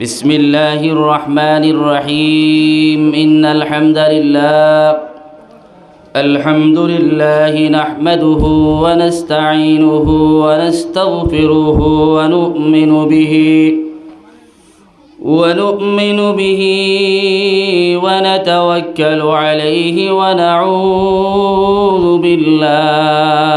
بسم الله الرحمن الرحيم إن الحمد لله الحمد لله نحمده ونستعينه ونستغفره ونؤمن به ونؤمن به ونتوكل عليه ونعوذ بالله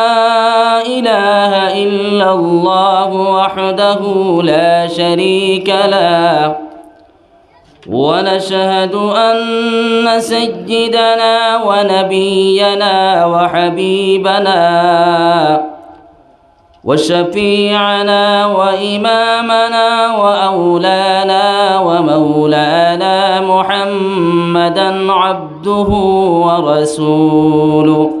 إله إلا الله وحده لا شريك له. ونشهد أن سيدنا ونبينا وحبيبنا وشفيعنا وإمامنا وأولانا ومولانا محمدا عبده ورسوله.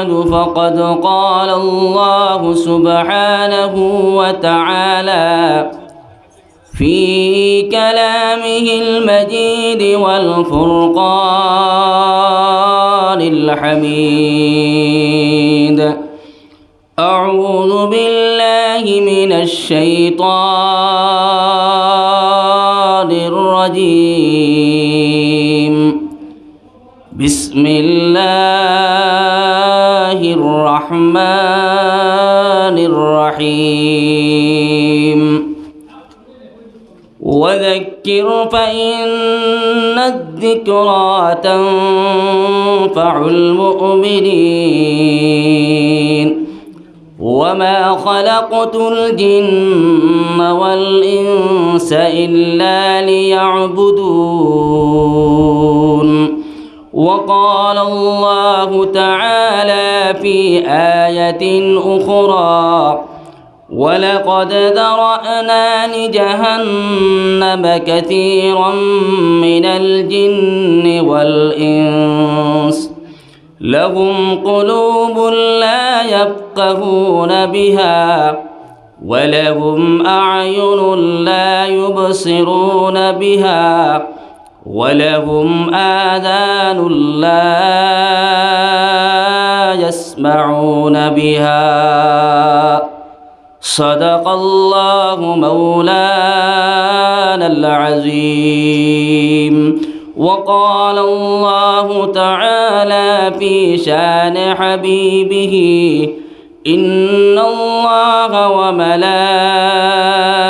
بعد فقد قال الله سبحانه وتعالى في كلامه المجيد والفرقان الحميد. أعوذ بالله من الشيطان الرجيم. بسم الله الرحمن الرحيم. وذكر فإن الذكرى تنفع المؤمنين. وما خلقت الجن والإنس إلا ليعبدون. وقال الله تعالى في آية أخرى ولقد ذرأنا لجهنم كثيرا من الجن والإنس لهم قلوب لا يفقهون بها ولهم أعين لا يبصرون بها ولهم آذان لا يسمعون بها. صدق الله مولانا العظيم. وقال الله تعالى في شان حبيبه إن الله وملائكته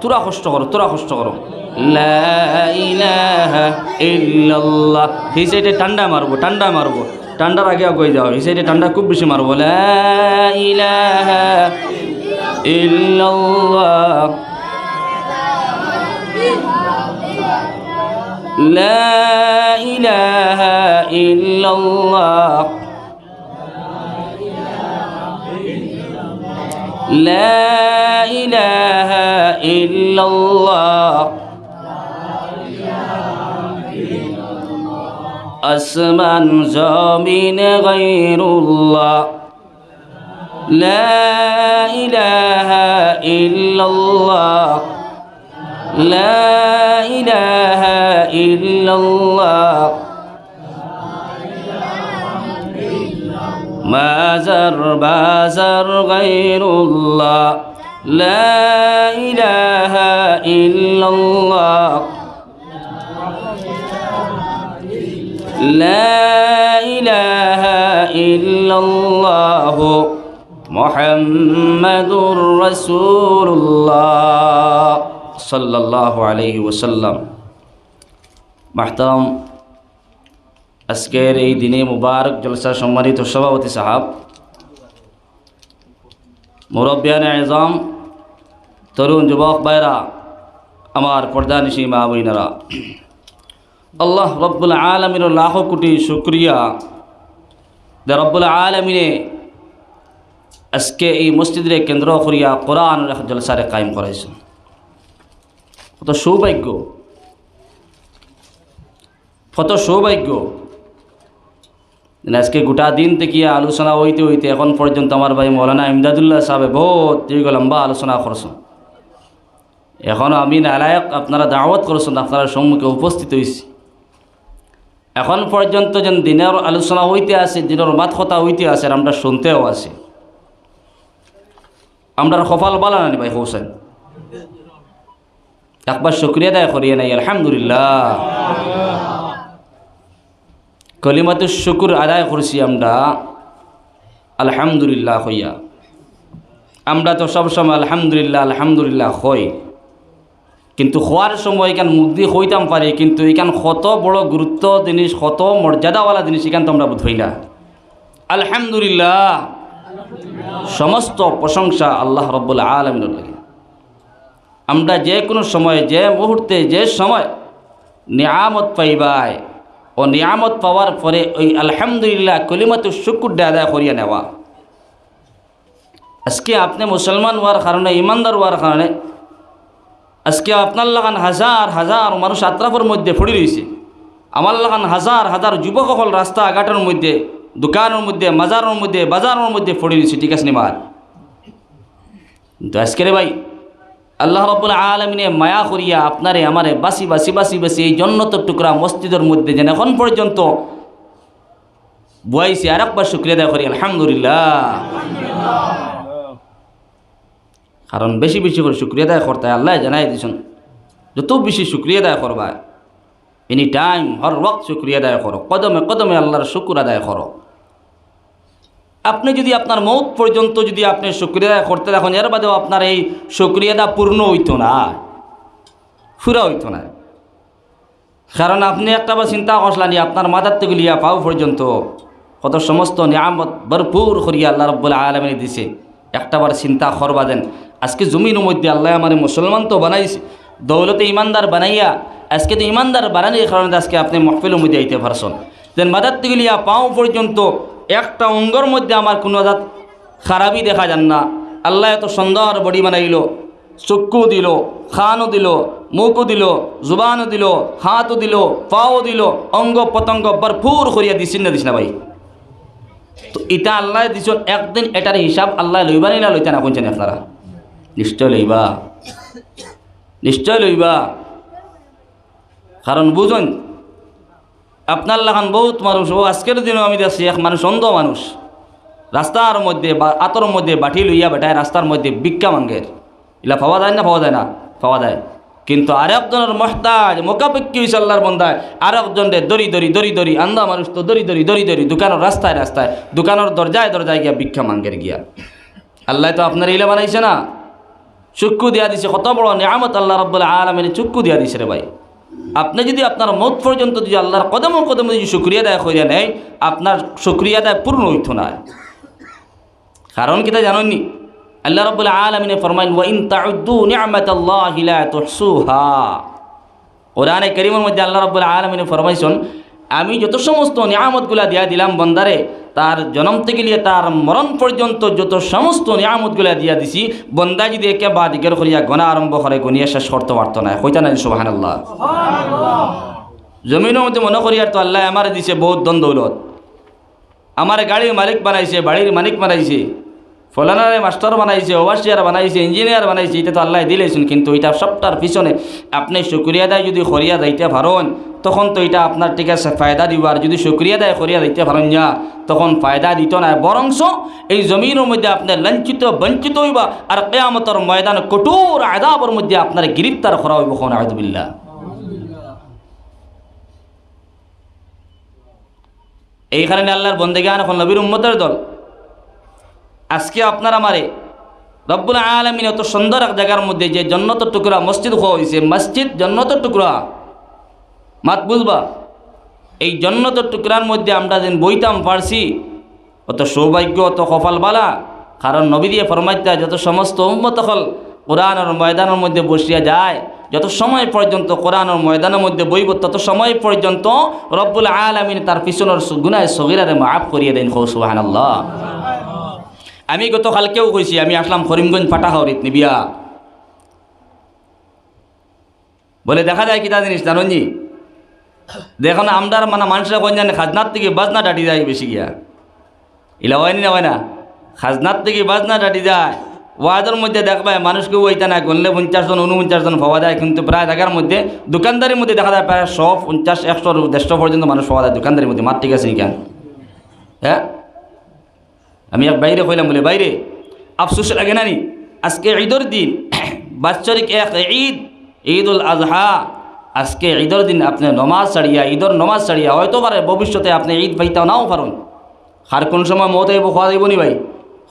তোরা কষ্ট করো, তোরা কষ্ট করো। এই সাইডে ঠান্ডা মারবো ঠান্ডা মারবো। ঠান্ডার আগে আগে যাও এই সাইডে ঠান্ডা খুব বেশি মারবো। লা ইলাহা ইল্লাল্লাহ। لا إله إلا الله لا إله إلا الله আসমান জমিন গায়রুল্লাহ লা ইলাহা ইল্লাল্লাহ লা ইলাহা ইল্লাল্লাহ مازر بازر غير الله. لا إله إلا الله. لا إله إلا الله. محمد رسول الله. صلى الله عليه وسلم. محترم আজকের এই দিনে মুবারক জলসা সম্মানিত সভাপতি সাহাব, মুরব্বিয়ান আজম, তরুণ যুবক ভাইরা, আমার পর্দানিশী মা বইনারা আল্লাহ রব্বুল আলমিনের লাখ কোটি শুক্রিয়া। যে রব্বুল আলমিনে আজকে এই মসজিদে কেন্দ্র করিয়া কোরআন জলসারে কায়েম করাইছেন। কত সৌভাগ্য কত সৌভাগ্য আজকে গোটা দিন থেকে আলোচনা হইতে হইতে এখন পর্যন্ত আমার ভাই মৌলানা ইমদাদুল্লাহ সাহেব বহুত দীর্ঘ লম্বা আলোচনা করছেন। এখনও আমি নালায়ক আপনারা দাওয়াত করছেন, আপনারা সম্মুখে উপস্থিত হয়েছি এখন পর্যন্ত যেন দিনের আলোচনা হইতে আছে দিনের মাত কথা হইতে আছে আর আমরা শুনতেও আছি আমরা কপাল বালা নানি ভাই হোসেন। একবার শুক্রিয়া দায় করিয়ে নাই, আলহামদুলিল্লাহ। কলিমাতু শুকুর আদায় করছি আমরা। আলহামদুলিল্লাহ হইয়া। আমরা তো সবসময় আলহামদুলিল্লাহ আলহামদুলিল্লাহ হই। কিন্তু হওয়ার সময় এখান মুগ্ধি হইতাম পারি, কিন্তু এখান কত বড় গুরুত্ব জিনিস, কত মর্যাদাওয়ালা জিনিস এখান তো আমরা বুঝই না আলহামদুলিল্লাহ। সমস্ত প্রশংসা আল্লাহ রব্বুল আলমিনের লাগে। আমরা যে কোনো সময়, যে মুহূর্তে, যে সময় নিয়ামত পাইবাই ও নিয়ামত পাওয়ার পরে ওই আলহামদুলিল্লাহ কলিমাতু শুকুরটা আদায় করিয়া নেওয়া। আজকে আপনি মুসলমান হওয়ার কারণে, ইমানদার হওয়ার কারণে আজকে আপনার লাগান হাজার হাজার মানুষ আত্রাফের মধ্যে পড়ে রয়েছে আমার লাগান হাজার হাজার যুবকসকল রাস্তা ঘাটের মধ্যে, দোকানের মধ্যে, মাজারের মধ্যে, বাজারের মধ্যে পড়ে রয়েছে ঠিক আছে নিমার কিন্তু আজকে রে ভাই আল্লাহ রব্বুল আলমিনে মায়া করিয়া আপনারে আমারে বাসি বাসি বাসি বাসি এই জন্নতর টুকরা মসজিদের মধ্যে যেন এখন পর্যন্ত বয়াইছি আর একবার শুক্রিয়া দেয় করি, আলহামদুলিল্লাহ। কারণ বেশি বেশি করে শুক্রিয়া দায় করতে আল্লাহ জানাই দিছেন যত বেশি শুক্রিয়া দায় করবা এনি টাইম হর ওয়াক্ত শুক্রিয়া দায় করো, কদমে কদমে আল্লাহর শুকুর আদায় করো। আপনি যদি আপনার মৌত পর্যন্ত যদি আপনি আদায় করতে দেখুন এর বাদেও আপনার এই শুক্রিয়াটা পূর্ণ হইতো না ফুরা হইতো না। কারণ আপনি একটা বার চিন্তা করলানি আপনার মাথার থেকে লিয়া পাও পর্যন্ত কত সমস্ত নিয়ামত ভরপুর করিয়া আল্লাহ রব্বুল আলমিনে দিছে। একটাবার চিন্তা করবা দেন, আজকে জমিনের মধ্যে আল্লাহ আমার মুসলমান তো বানাইছে, দৌলতে ইমানদার বানাইয়া, আজকে তো ইমানদার বানানোর কারণে আজকে আপনি মহফিলের মধ্যে আইতে পারছেন। দেন মাদার থেকে লিয়া পাও পর্যন্ত একটা অঙ্গর মধ্যে আমার কোনো জাত খারাপই দেখা যান না। আল্লাহ এত সুন্দর বডি বানাইল, চক্ষু দিল, খানও দিল, মুখও দিল, জুবানও দিল, হাতও দিল, পাও দিল, অঙ্গ পতঙ্গ ভরপুর করিয়া দিছেন না দিস না ভাই? তো এটা আল্লাহ দিছ একদিন এটার হিসাব আল্লাহ লইবা নিলা লইতে না কোনছেন আপনারা? নিশ্চয় লইবা। নিশ্চয় লইবা। কারণ বুঝুন আপনার লাগান বহুত মানুষ, ও আজকের দিনও আমি দেখছি এক মানুষ, অন্ধ মানুষ। রাস্তার মধ্যে বা আতর মধ্যে বাটি লইয়া বেটায় রাস্তার মধ্যে ভিক্ষা মাঙ্গের। এলা পাওয়া যায় না পাওয়া যায় না? পাওয়া যায়। কিন্তু আরেকজনের মহতাজ মোকাপেক্ষি হয়েছে আল্লাহর বন্ধায় আরেকজনের দড়ি দড়ি দড়ি দড়ি, আন্দা মানুষ তো দড়ি দড়ি দড়ি দড়ি, দোকানের রাস্তায় রাস্তায়, দোকানের দরজায় দরজায় গিয়া ভিক্ষা মাঙ্গের গিয়া। আল্লাহ তো আপনার ইলা বানাইছে না? চক্ষু দিয়া দিছে, কত বড় নিয়ামত আল্লাহ রব্বুল্লাহ আলমের চক্ষু দিয়া দিছে রে ভাই। আপনি যদি আপনার মত পর্যন্ত যদি আল্লাহর কদম কদম যদি শুক্রিয়া দায় করিয়া নেয়, আপনার শুক্রিয়া দায় পূর্ণ হইত না। কারণ কিতা জানেননি? আল্লাহ রব্বুল আলমিনে ফরমাইন ওয়াইন তাউদ্দু নিয়ামাতাল্লাহি লা তুহসুহা। কোরআনে করিমের মধ্যে আল্লাহ রব্বুল আলমিনে ফরমাইছেন, আমি যত সমস্ত নিয়ামতগুলা দিয়া দিলাম বন্দারে তার জন্ম থেকে নিয়ে তার মরণ পর্যন্ত যত সমস্ত নিয়ামতগুলা দিয়া দিছি বন্দা যদি একে বা দিকের করিয়া গণা আরম্ভ করে গনিয়া শেষ করতে পারত না হইতা না সোহান আল্লাহ জমিনের মধ্যে মনে করি আর তো আল্লাহ আমার দিছে বহুত দন দৌলত আমার গাড়ির মালিক বানাইছে, বাড়ির মালিক বানাইছে। ফলানারে মাস্টার বানাইছে ওভারসিয়ার বানাইছে, ইঞ্জিনিয়ার বানাইছে, এটা তো আল্লাহ দিলেছেন কিন্তু এটা সবটার পিছনে আপনি শুক্রিয়া দেয় যদি খরিয়া যাইতে পারেন, তখন তো এটা আপনার ঠিক আছে, ফায়দা দিব। আর যদি শুক্রিয়া দেয় খরিয়া যাইতে পারেন যা তখন ফায়দা দিত না। বরংস এই জমিনের মধ্যে আপনি লাঞ্ছিত বঞ্চিত হইবা, আর কেয়ামতর ময়দান কঠোর আদাবর মধ্যে আপনার গ্রেপ্তার করা হইব খন আহদুবিল্লা এই কারণে আল্লাহর বন্দেগান এখন নবীর উম্মতের দল। আজকে আপনার আমারে রব্বুল আলমিন অত সুন্দর এক জায়গার মধ্যে যে জন্নত টুকরা মসজিদ হওয়া হয়েছে, মসজিদ জন্নত টুকরা। মাত বুঝবা? এই জন্নত টুকরার মধ্যে আমরা যেন বইতাম পারছি অত সৌভাগ্য, অত কপালবালা কারণ নবী দিয়ে ফরমাইতা যত সমস্ত উম্মত হল কোরআনের ময়দানের মধ্যে বসিয়া যায়, যত সময় পর্যন্ত কোরআনের ময়দানের মধ্যে বইব, তত সময় পর্যন্ত রব্বুল আলমিন তার পিছনের গুনায় সগিরারে মাফ করিয়ে দেন কৌসুবাহান আল্লাহ আমি গতকালকেও কইছি, আমি আসলাম করিমগঞ্জ ফাটাহাওরিত নিবিয়া। বলে, দেখা যায় কিতা জিনিস জানজি দেখো না, আমদার মানে মানুষরা কোন জানে, খাজনার থেকে বাজনা ডাটি যায় বেশি গিয়া। ইলা হয়নি না হয় না? খাজনার থেকে বাজনা ডাটি যায়। ওয়াদের মধ্যে দেখবা, মানুষকে ওইটা না গনলে পঞ্চাশ জন, উনপঞ্চাশ জন পাওয়া যায়, কিন্তু প্রায় জায়গার মধ্যে, দোকানদারির মধ্যে দেখা যায় প্রায় সব পঞ্চাশ একশো দেড়শো পর্যন্ত মানুষ পাওয়া যায় দোকানদারির মধ্যে। মার ঠিক আছে কেন? হ্যাঁ? আমি এক বাইরে কইলাম বলে, বাইরে, আফসোস লাগে না নি? আজকে ঈদের দিন, বাৎসরিক এক ঈদ ঈদ উল আজহা। আজকে ঈদের দিন আপনি নমাজ ছাড়িয়া, ঈদের নমাজ ছাড়িয়া হয়তো পারে ভবিষ্যতে আপনি ঈদ পাইতেও নাও পারেন। আর কোন সময় মত আইব খোয়া দিব নি ভাই?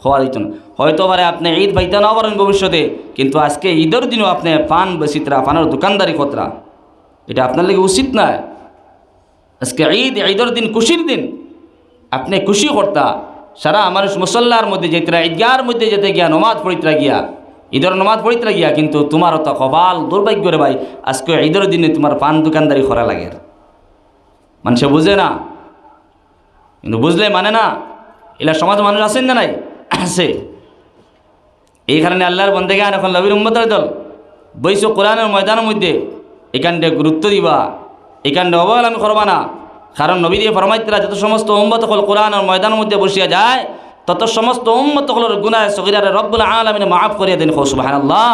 খোয়া দিত না। হয়তো পারে আপনি ঈদ পাইতে নাও পারেন ভবিষ্যতে, কিন্তু আজকে ঈদের দিনও আপনি পান বেসিতরা পানের দোকানদারি খতরা। এটা আপনার লাগে উচিত নয়। আজকে ঈদ, ঈদের দিন, খুশির দিন। আপনি খুশি কর্তা সারা মানুষ মুসল্লার মধ্যে যেতরা ঈদগার মধ্যে যেতে গিয়া, নমাজ পড়িতরা গিয়া, ঈদের নমাজ পড়িতরা গিয়া, কিন্তু তোমার তো কপাল দুর্ভাগ্য রে ভাই, আজকে ঈদের দিনে তোমার পান দোকানদারি করা লাগে। মানুষে বুঝে না, কিন্তু বুঝলে মানে না, এলা সমাজ মানুষ আছেন না নাই? আছে। এই কারণে আল্লাহর বন্ধে গান এখন নবীর উম্মতের দল বৈশ কোরআনের ময়দানের মধ্যে এখানটা গুরুত্ব দিবা এখানটা অবহেলামি করবা না। কারণ নবী দিয়ে ফরমাইতরা যত সমস্ত উম্মত হল কোরআনের ময়দানের মধ্যে বসিয়া যায়, তত সমস্ত উম্মত হলের গুনায় সগিরারে রব্বুল আলমিনে মাফ করিয়া দেন। সুবাহান আল্লাহ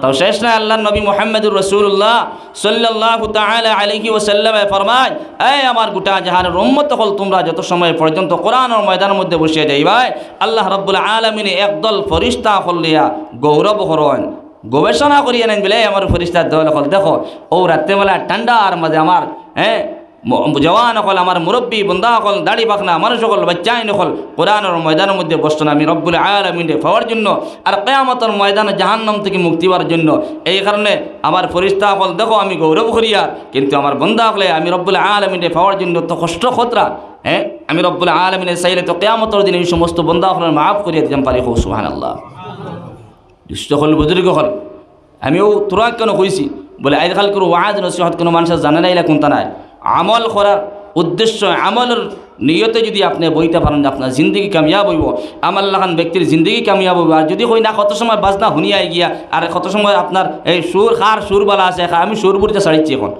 তাও শেষ না আল্লাহ নবী মোহাম্মদুর রসুল্লাহ সাল্লাহ তালা আলহি ওসাল্লামে ফরমায়, এই আমার গোটা জাহানের উম্মত হল তোমরা যত সময় পর্যন্ত কোরআনের ময়দানের মধ্যে বসিয়া যাইবাই, আল্লাহ রব্বুল আলমিনে একদল ফরিস্তা হলিয়া গৌরব হরণ। গবেষণা করিয়ে নেন বলে আমার ফরিস্তার দল হল, দেখো, ও রাত্রেবেলা ঠান্ডার মাঝে আমার হ্যাঁ জওয়ান হল আমার মুরব্বী বন্দা হল দাড়ি পাখনা, মানুষ হল বাচ্চাইন হল কোরআনের ময়দানের মধ্যে বসতো না। আমি রব্বুল আলমিনে পাওয়ার জন্য আর কেয়ামতর ময়দানে জাহান্নাম থেকে মুক্তি পাওয়ার জন্য এই কারণে আমার ফরিস্তা হল দেখো আমি গৌরব করিয়া, কিন্তু আমার বন্দা হলে আমি রব্বুল আলমিনে পাওয়ার জন্য তো কষ্ট খতরা হ্যাঁ? আমি রব্বুল আলমিনে চাইলে তো কেয়ামতর দিন এই সমস্ত বন্দা হলের মাফ করিয়া দিতাম, পারি হো সুহান আল্লাহ দুষ্ট হল বুজুর্গ হল আমিও তোরা কেন কইছি? বলে আজকাল কোনো ওয়াজ, নসিহত কোনো মানুষের জানে না এলা কোনটা নাই। আমল করার উদ্দেশ্য, আমলের নিয়তে যদি আপনি বইতে পারেন আপনার জিন্দগি কামিয়াব হইব। আমার লাগান ব্যক্তির জিন্দগি কামিয়াব হইব। আর যদি কই না, কত সময় বাজনা শুনিয়াই গিয়া, আর কত সময় আপনার এই সুর, খার সুরবালা আছে আমি সুর বুড়িতে ছাড়িচ্ছি এখন।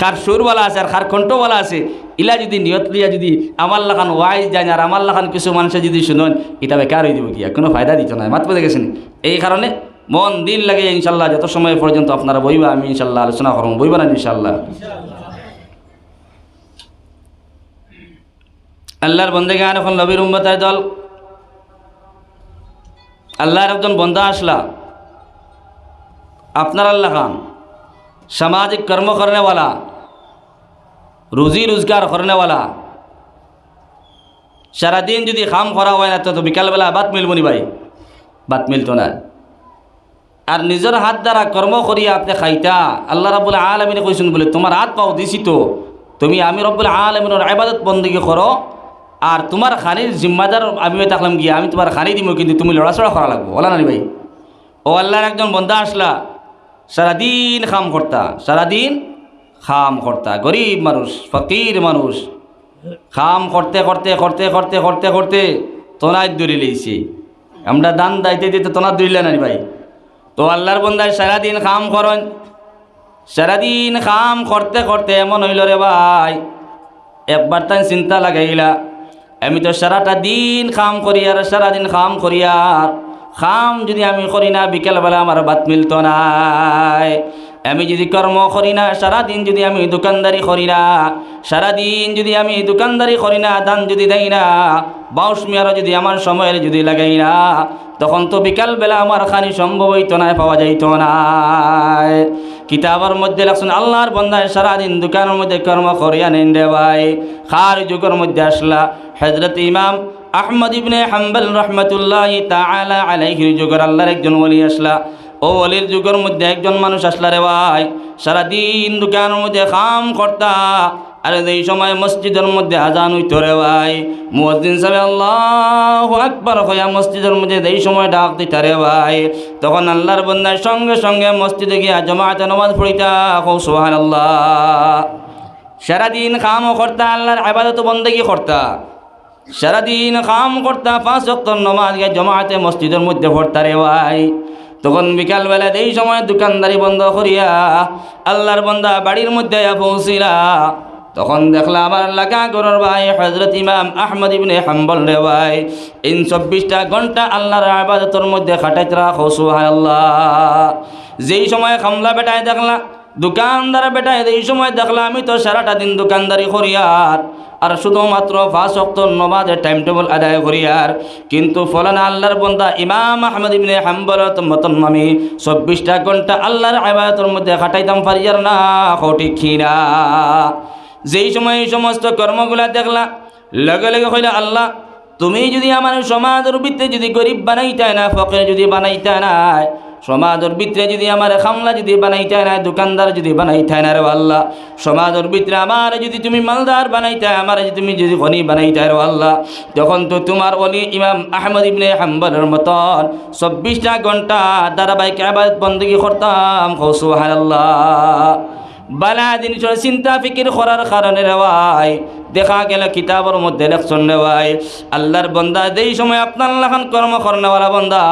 খার সুরবালা আছে, আর খার কণ্ঠবালা আছে, ইলা যদি নিয়ত লিয়া যদি আমার লাগান ওয়াইজ যায় আর আমার লাগান কিছু মানুষে যদি শুনুন, এটা বেকার হয়ে দিব গিয়া কোনো ফায়দা দিত না, মাত গেছেন। এই কারণে মন দিন লাগে ইনশাল্লাহ যত সময় পর্যন্ত আপনারা বইবা, আমি ইনশাল্লাহ আলোচনা করব, বইবা না ইনশাল্লাহ। আল্লাহর বন্দে গান এখন নবীর উম্মতায় দল। আল্লাহর একজন বন্দা আসলা। আপনার আল্লাহ খান। সামাজিক কর্ম করনেওয়ালা। রুজি রোজগার করনেওয়ালা। সারাদিন যদি খাম করা হয় না, তো বিকালবেলা বাত মিলব নি ভাই। বাত মিলতো না। আর নিজের হাত দ্বারা কর্ম করিয়া আপনি খাইতা। আল্লাহ রাবুল আলমিনে কইছেন বলে, তোমার হাত পাও দিছি তো। তুমি আমি রব্বুল আলমিনের আবাদত বন্দী করো। আর তোমার খানির জিম্মাদার আমি থাকলাম গিয়া, আমি তোমার খানি দিব কিন্তু তুমি লড়াচড়া করা লাগবো। ওলা না নি ভাই? ও আল্লাহর একজন বন্দা আসলা, সারাদিন খাম করতা, সারাদিন খাম করতা। গরিব মানুষ, ফকির মানুষ, খাম করতে করতে করতে করতে করতে করতে তোনায় দূরে লেইছে। আমরা দান দাইতে দিতে তোনার দূরিলে না নি ভাই। তো আল্লাহর বন্দায় সারাদিন খাম করেন, সারাদিন খাম করতে করতে এমন হইল রে ভাই। একবার তাই চিন্তা লাগাইলা আমি তো সারাটা দিন খাম করি আর সারাদিন খাম করি আর খাম যদি আমি করি না, বিকেলবেলা আমার বাত মিলত নাই। আমি যদি কর্ম করি না, সারাদিন যদি আমি দোকানদারি করি না, সারাদিন যদি আমি দোকানদারি করি না দান যদি দেই না, বাউস মিয়ারও যদি আমার সময়ের যদি লাগাই না, তখন তো বিকালবেলা আমার খানি সম্ভব হইতো না, পাওয়া যাইতো না। কিতাবের মধ্যে লাগছেন আল্লাহর বন্ধায় সারাদিন দোকানের মধ্যে কর্ম করিয়া নেন রে ভাই। খার যুগের মধ্যে আসলা হজরত ইমাম আহমদ ইবনে হাম্বল রহমতুল্লাহ তালা আলাইহির যুগের আল্লাহর একজন ওলি আসলা। ও অলির যুগের মধ্যে একজন মানুষ আসলা রে ভাই, সারাদিন দোকানের মধ্যে খাম করতা আর এই সময় মসজিদের মধ্যে আজান হইতো রে ভাই। মুয়াজ্জিন সাহেব, আল্লাহ আকবার হইয়া মসজিদের মধ্যে এই সময় ডাক দিতা রে ভাই। তখন আল্লাহর বন্দার সঙ্গে সঙ্গে মসজিদে গিয়া জমাতে নামাজ পড়িতা। কৌ সুহান আল্লাহ সারাদিন কামও করতা, আল্লাহর আবাদত বন্দেগি করতা। সারাদিন কাম করতা, পাঁচ অক্টর নমাজ গিয়ে জমাতে মসজিদের মধ্যে পড়তা রে ভাই। তখন বিকালবেলা এই সময় দোকানদারি বন্ধ করিয়া আল্লাহর বন্দা বাড়ির মধ্যে পৌঁছিলা। তখন দেখলাম আমার লাগা গরর ভাই হজরত ইমাম আহমদ ইবনে হাম্বল রে ভাই। ইন চব্বিশটা ঘণ্টা আল্লাহর আবাদতর মধ্যে খাটাইতে রাখো সুহাল্লাহ যেই সময় খামলা বেটায় দেখলা দোকানদার বেটায় এই সময় দেখলা আমি তো সারাটা দিন দোকানদারি করিয়ার আর শুধুমাত্র ফাঁস অক্ত নমাজের টাইম টেবল আদায় করিয়ার কিন্তু ফলানা আল্লাহর বন্দা ইমাম আহমদ ইবনে হাম্বল মতন আমি চব্বিশটা ঘণ্টা আল্লাহর আবাদতের মধ্যে খাটাইতাম পারিয়ার না সঠিক খিনা যেই সময় সমস্ত কর্মগুলা দেখলা, লগে লগে কইলা, আল্লাহ, তুমি যদি আমার সমাজের ভিতরে যদি গরিব বানাইতে না ফকে যদি বানাইতে নাই সমাজের ভিতরে যদি আমার খামলা যদি বানাইতে না, দোকানদার যদি বানাইতে না রে আল্লাহ, সমাজের ভিতরে আমার যদি তুমি মালদার বানাইতে আমার যদি তুমি যদি খনি বানাইতে রে আল্লাহ, তখন তো তোমার অলি ইমাম আহমদ ইবনে হাম্বলের মতন চব্বিশটা ঘণ্টা ধারাবাহিক আবাদ বন্দী করতাম। কৌসুহান আল্লাহ বালা জিনিসের চিন্তা, ফিকির করার কারণে রেওয়াই দেখা গেল কিতাবের মধ্যে লেখছেন রেওয়াই আল্লাহর বন্দা যেই সময় আপনার লাখান কর্ম করেনা বন্দা,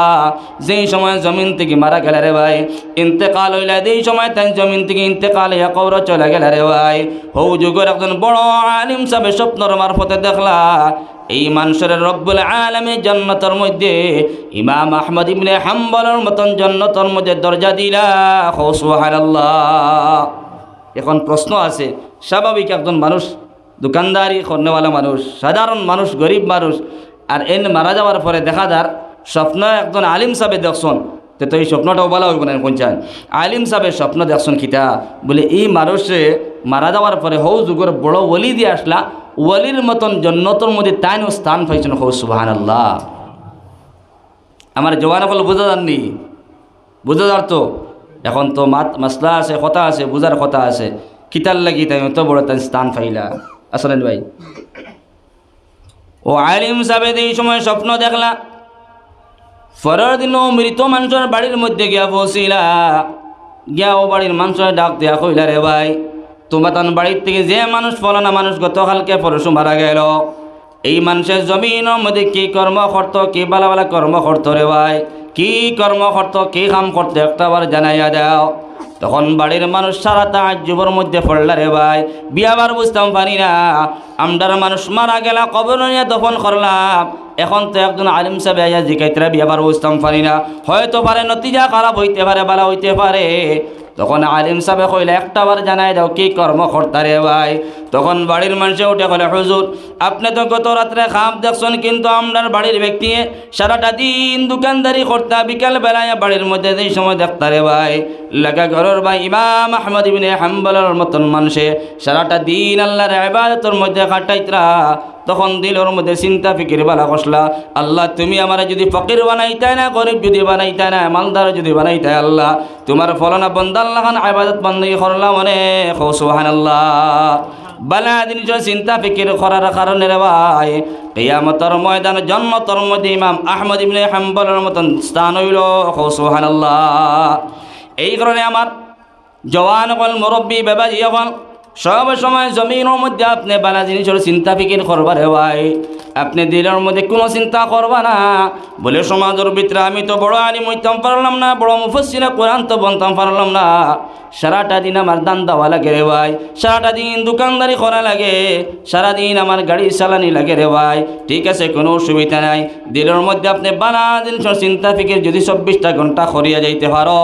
যেই সময় জমিন থেকে মারা গেল রে ভাই ইন্তেকাল হইলা, যেই সময় তাই জমিন থেকে ইন্তেকাল হইয়া কবর চলে গেল রে ভাই হৌ যুগের একজন বড় আলিম সাহেব স্বপ্নর মারফতে দেখলা, এই মানুষের রব্বুল আলমে জন্নতর মধ্যে, ইমাম আহমদ ইবনে হাম্বলের মতন জন্নতর মধ্যে দরজা দিলা হৌসুহার আল্লাহ এখন প্রশ্ন আছে, স্বাভাবিক একজন মানুষ দোকানদারি করনেওয়ালা মানুষ, সাধারণ মানুষ, গরিব মানুষ, আর এন মারা যাওয়ার পরে দেখা যার স্বপ্ন একজন আলিম সাহেব দেখছন তো তো এই স্বপ্নটাও বলা হইব না কোনচান আলিম সাহেবের স্বপ্ন দেখছন খিতা বলে, এই মানুষে মারা যাওয়ার পরে হৌ যুগের বড় ওলি দিয়ে আসলা, ওলির মতন জন্নতর মধ্যে তাইনও স্থান পাইছেন, হৌ সুবাহান আল্লাহ আমার জওয়ান হল বোঝা যাননি? বোঝা যার তো? এখন তো মাত, মাসলা আছে, কথা আছে, বুঝার কথা আছে। কিতার লাগি তাই অত বড় তাই স্থান পাইলা। আসলেন ভাই। ও আলিম সাহেব এই সময় স্বপ্ন দেখলা। পরের দিনও মৃত মানুষের বাড়ির মধ্যে গিয়া পৌঁছিলা গিয়া ও বাড়ির মানুষের ডাক দেয়া কইলা, রে ভাই, তোমার তান বাড়ির থেকে যে মানুষ ফলানা মানুষ গতকালকে পরশু মারা গেল। এই মানুষের জমিনের মধ্যে কি কর্ম করতো, কি বালা বালা কর্ম করতো রে ভাই? কি কর্ম করতো, কি কাম করতো একটাবার জানাইয়া দাও। তখন বাড়ির মানুষ সারা তাজ্জুবের মধ্যে পড়লা রে ভাই বিয়াবার বুঝতাম পারি না। আমদার মানুষ মারা গেলা, কবর নিয়ে দফন করলাম। এখন তো একজন আলিম সাহেব আইয়া জিকাইতরা বিয়াবার বুঝতাম পারি না। হয়তো পারে, নতিজা খারাপ হইতে পারে, বালা হইতে পারে। তখন আলিম সাহেব কইলে, একটা বার জানাই দাও, কি কর্ম কর্তা রে ভাই? তখন বাড়ির মানুষে উঠে কলে হুজুর, আপনি তো গত রাত্রে খাপ দেখছেন, কিন্তু আমরার বাড়ির ব্যক্তি সারাটা দিন দোকানদারি করতা, বিকাল বেলায় বাড়ির মধ্যে যেই সময় দেখতা রে ভাই। লাগা ঘরের ভাই ইমাম আহমদ ইবিনে হাম্বলের মতন মানুষে সারাটা দিন আল্লাহর ইবাদতের মধ্যে কাটাইতরা তখন দিলের মধ্যে চিন্তা, ফিকির, বালা কসলা আল্লাহ, তুমি আমার যদি ফকির বানাইতে না, গরিব যদি বানাইতে না, মালদার যদি বানাইতে আল্লাহ, তোমার ফলনা বন্দাল্লাহ খান আবাদত বন্দী করলাম অনেক সুহান আল্লাহ বালা জিনিস চিন্তা, ফিকির করার কারণে রে ভাই, কিয়ামতর ময়দান জন্মতর মধ্যে ইমাম আহমদ ইবনে হাম্বলের মতন স্থান হইল সুহান আল্লাহ এই কারণে আমার জওয়ান হল মুরব্বী, বেবাজি হল সব সময় জমিনের মধ্যে আপনি বালা জিনিসের চিন্তা ফিকির করবার ভাই। আপনি দিলের মধ্যে কোনো চিন্তা করবা না। বলে সমাজের ভিতরে আমি তো বড় আলিম হইতাম পারলাম না, বড় মুফসিরা কোরআন তো বনতাম পারলাম না। সারাটা দিন আমার দান দেওয়া লাগে ভাই, সারাটা দিন দোকানদারি করা লাগে, সারাদিন আমার গাড়ি চালানি লাগে রে ভাই। ঠিক আছে, কোনো অসুবিধা নাই। দিলের মধ্যে আপনি বালা জিনিসের চিন্তা ফিকির যদি চব্বিশটা ঘণ্টা করিয়া যাইতে পারো,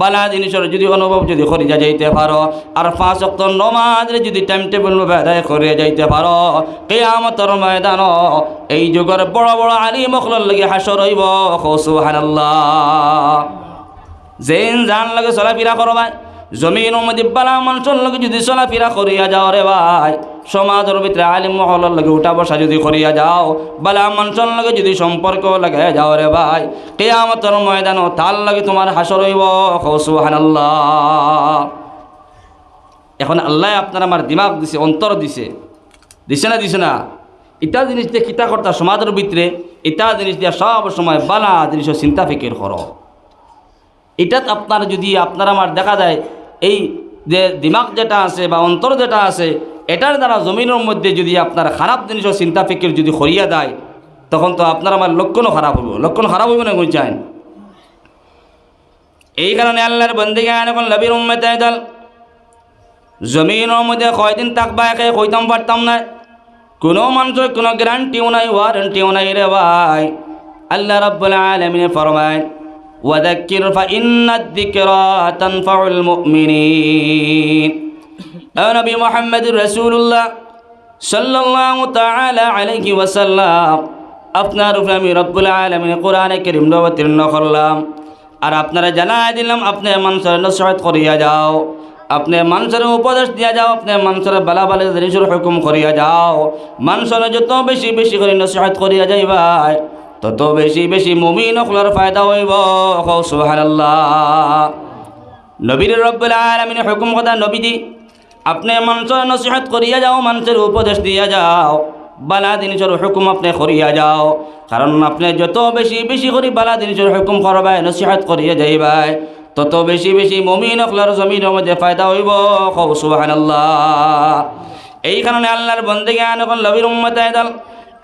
বালা জিনিসের যদি অনুভব যদি করিয়া যাইতে পারো, আর পাঁচ অক্ট নমাজের যদি টাইম টেবিল আদায় করিয়া যাইতে পারো, কেয়ামতর ময়দান এই যুগের বড় বড় আলী মখলর লাগে হাসর হইব। সুবহানাল্লাহ। জেন জান লাগে চলাফেরা করো মধ্যে বালা যদি চলাফেরা করিয়া যাও রে ভাই, সমাজের ভিতরে আলিম মহলের লগে উঠা বসা যদি করিয়া যাও, বালা মানুষের লগে যদি সম্পর্ক লাগে যাও রে ভাই, কেয়ামতের ময়দান তার লগে তোমার হাসর হইব। সুবহানাল্লাহ। এখন আল্লাহ আপনার আমার দিমাগ দিছে, অন্তর দিছে। দিছে না দিছে না? ইটা জিনিস দিয়ে কিতা কর্তা সমাজের ভিতরে, ইটা জিনিস দিয়া সব সময় বালা জিনিসের চিন্তা ফিকির করো। এটাত আপনার যদি, আপনার আমার দেখা যায় এই যে দিমাগ যেটা আছে বা অন্তর যেটা আছে, এটার দ্বারা জমিনের মধ্যে যদি আপনার খারাপ জিনিসের চিন্তা ফিকির যদি করিয়া দেয় তখন তো আপনার আমার লক্ষণও খারাপ হইব। লক্ষণ খারাপ হইব না চান এই কারণে আল্লাহর বন্দিকে এখন লবির উম্মেতে দল জমিনের মধ্যে কয়দিন থাকবা, একে কইতাম পারতাম না। কোনো মানুষের কোনো গ্যারান্টিও নাই ওয়ারেন্টিও নাই রে ভাই। আল্লাহ রাব্বুল আলামিন ফরমায় ওয়াদাক্কির ফাইন্নাদ যিকরা তানফাউল মুমিনিন। এ নবী মুহাম্মদুর রাসূলুল্লাহ সাল্লাল্লাহু তাআলা আলাইহি ওয়াসাল্লাম, আপনার উপরে আমি রব্বুল আলামিন কোরআনে কারীম অবতীর্ণ করলাম। আর আপনারা জানাই দিলাম, আপনি মানুষের নসহত করিয়া যাও। আপনি মানুষের উপদেশ দিয়া যাও, আপনি মানুষের বালা বালা জিনিসের হুকুম করিয়া যাও। মানুষের যত বেশি বেশি করে নসহত করিয়া যাইবাই তত বেশি বেশি মুমিন অকলার ফায়দা হইব। সুবহানাল্লাহ। নবীর রব্বুল আলামিন হুকুম কথা নবী দি আপনি মানুষের নসিহত করিয়া যাও, মানুষের উপদেশ দিয়া যাও, বালা জিনিসের হুকুম আপনি করিয়া যাও। কারণ আপনি যত বেশি বেশি করে বালা জিনিসের হুকুম করবাই, নসিহত করিয়া যাইবাই, তত বেশি বেশি মমিন অকলার জমিনের মধ্যে ফায়দা হইব। সুবহানাল্লাহ। এই কারণে আল্লাহর বন্দেগে আনকল নবীর উম্মতে দল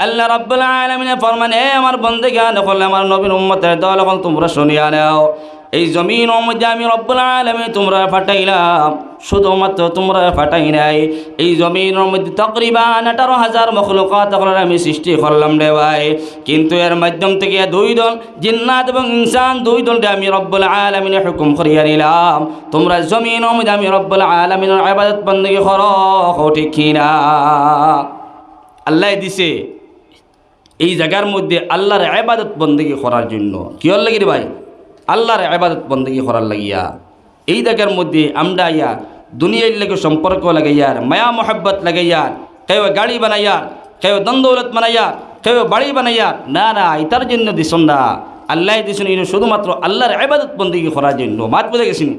আল্লাহ রাব্বুল আলামিনে ফরমান, এ আমার বন্দেগে আনকল আমার নবীর উম্মতের দল, এখন তোমরা শুনিয়া নাও। এই জমিন মধ্যে আমি রব্বুল আলমে তোমরা ফাটাইলাম। শুধুমাত্র তোমরা ফাটাই নাই। এই জমিনের মধ্যে তকরিবান আঠারো হাজার মখলুকাত আমি সৃষ্টি করলাম রে ভাই। কিন্তু এর মাধ্যম থেকে দুই দল, জিন্নাত এবং ইনসান, দুই দলকে আমি রব্বুল আলমিনে হুকুম করিয়া নিলাম। তোমরা জমিনের মধ্যে আমি রব্বুল আলমিনের আবাদত বন্দী করো ঠিক কিনা? আল্লাহ দিছে। এই জায়গার মধ্যে আল্লাহর আবাদত বন্দী করার জন্য। কি হল লাগে রে ভাই? আল্লাহর আবাদত বন্দী করার লাগিয়া। এই জায়গার মধ্যে আমরা ইয়া দুনিয়ার লাগে সম্পর্ক লাগাইয়ার মায়া মোহাব্বত লাগাইয়ার কেউ গাড়ি বানাইয়ার কেউ দন্দৌলত বানাইয়ার কেউ বাড়ি বানাইয়ার না না, এটার জন্য দিছন না। আল্লাহ দিছেন শুধুমাত্র আল্লাহর আবাদত বন্দী করার জন্য। মাত বুঝে গেছিনি?